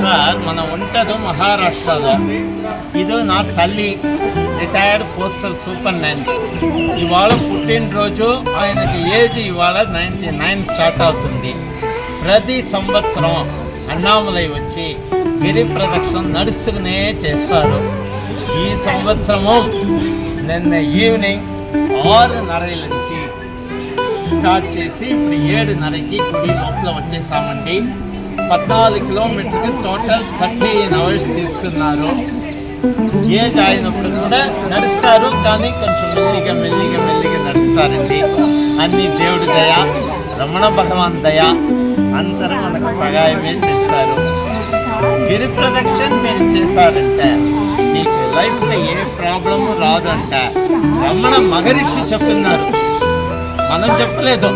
Sir మన ఉంటది మహారాష్ట్రలో. ఇది నా తల్లి రిటైర్డ్ పోస్టల్ సూపరింటెండెంట్ ఇవాళ పుట్టినరోజు ఆయనకి ఏజ్ ఇవాళ నైంటీ నైన్ స్టార్ట్ అవుతుంది. ప్రతి సంవత్సరం అన్నామలై వచ్చి గిరి ప్రదక్షిణ నడుస్తూనే చేస్తారు. ఈ సంవత్సరము నిన్న ఈవినింగ్ ఆరున్నర నుంచి స్టార్ట్ చేసి ఇప్పుడు ఏడున్నరకి గుడి లోపల వచ్చేసామండి. పద్నాలుగు కిలోమీటర్కి టోటల్ థర్టీన్ అవర్స్ తీసుకున్నారు. ఏజ్ అయినప్పుడు కూడా నడుస్తారు కానీ కొంచెం మెల్లిగా మెల్లిగా మెల్లిగా నడుస్తారండి. అన్ని దేవుడి దయ రమణ భగవాన్ దయ అందరూ మనకు సహాయమే చేస్తారు. గిరి ప్రదక్షిణ మీరు చేశారంటే మీకు లైఫ్లో ఏ ప్రాబ్లము రాదంట. రమణ మహర్షి చెప్తున్నారు మనం చెప్పలేదు.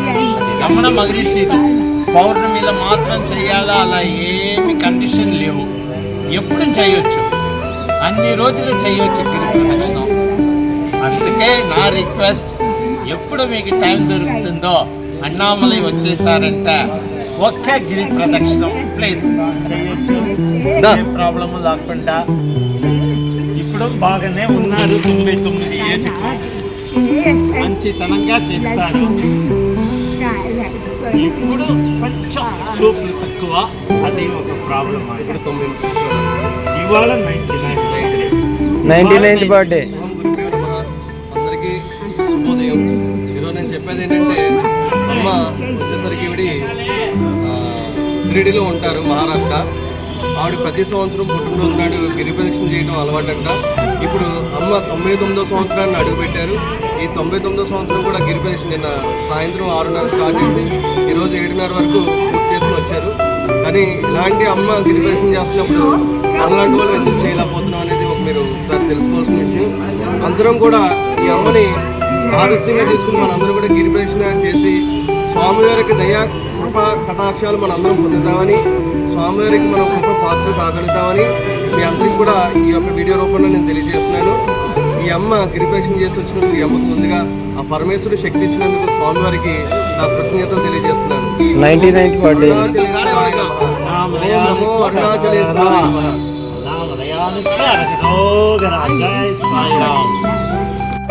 రమణ మహర్షి ఇది. పౌర్ణమిలో మాత్రం చేయాలా? అలా ఏమి కండిషన్ లేవు. ఎప్పుడు చేయొచ్చు? అన్ని రోజులు చేయొచ్చు గిరి ప్రదక్షిణం అందుకే నా రిక్వెస్ట్ ఎప్పుడు మీకు టైం దొరుకుతుందో అన్నామలై వచ్చేసారంటే. ఒక్క గిరి ప్రదక్షిణం ప్లీజ్ ప్రాబ్లము లేకుండా. ఇప్పుడు బాగానే ఉన్నారు తొంభై తొమ్మిది ఏజ్ మంచితనంగా చేస్తారు ఇప్పుడు కొంచెం చూపులు తక్కువ అది ఒక ప్రాబ్లం ఇప్పుడు తొంభై ఇవాళ ninety nine ninety ninth birthday ఓం గురుభ్యో నమః. అందరికీ శుభోదయం. ఈరోజు నేను చెప్పేది ఏంటంటే అమ్మ వచ్చేసరికి ఈవిడి ఆ, షిరిడిలో ఉంటారు మహారాష్ట్ర. ఆవిడ ప్రతి సంవత్సరం పుట్టినరోజు నాడు గిరి ప్రదక్షిణ చేయడం అలవాటంట. ఇప్పుడు అమ్మ తొంభై తొమ్మిదో సంవత్సరాన్ని అడుగుపెట్టారు. ఈ తొంభై తొమ్మిదో సంవత్సరం కూడా గిరి ప్రదక్షిణ నిన్న సాయంత్రం ఆరున్నర స్టార్ట్ చేసి ఈరోజు ఏడున్నర వరకు పూర్తి చేసుకుని వచ్చారు. కానీ ఇలాంటి అమ్మ గిరి ప్రదక్షిణ చేస్తున్నప్పుడు అలాంటి వాళ్ళు ఎందుకు చేయలేకపోతున్నాం అనేది ఒక మీరు ఒకసారి తెలుసుకోవాల్సిన విషయం. అందరం కూడా ఈ అమ్మని ఆలస్యంగా తీసుకుని మనందరం కూడా గిరి ప్రదక్షిణ చేసి స్వామివారికి దయా కృప కటాక్షాలు మనందరం అందరం పొందుతామని స్వామివారికి మనం కృప పాత్ర కాగలుగుతామని మీ అందరికీ కూడా ఈ యొక్క వీడియో రూపంలో నేను తెలియజేస్తున్నాను ఈ అమ్మ గిరి ప్రదక్షిణ చేసి వచ్చినందుకు ఈ అమ్మకు ముందుగా ఆ పరమేశ్వరుడు శక్తి ఇచ్చినందుకు స్వామివారికి నా కృతజ్ఞతలు తెలియజేస్తున్నాను నైన్టీ నైన్త్ బర్త్డే అరుణాచలేశ్వరాయ నమః. ఓం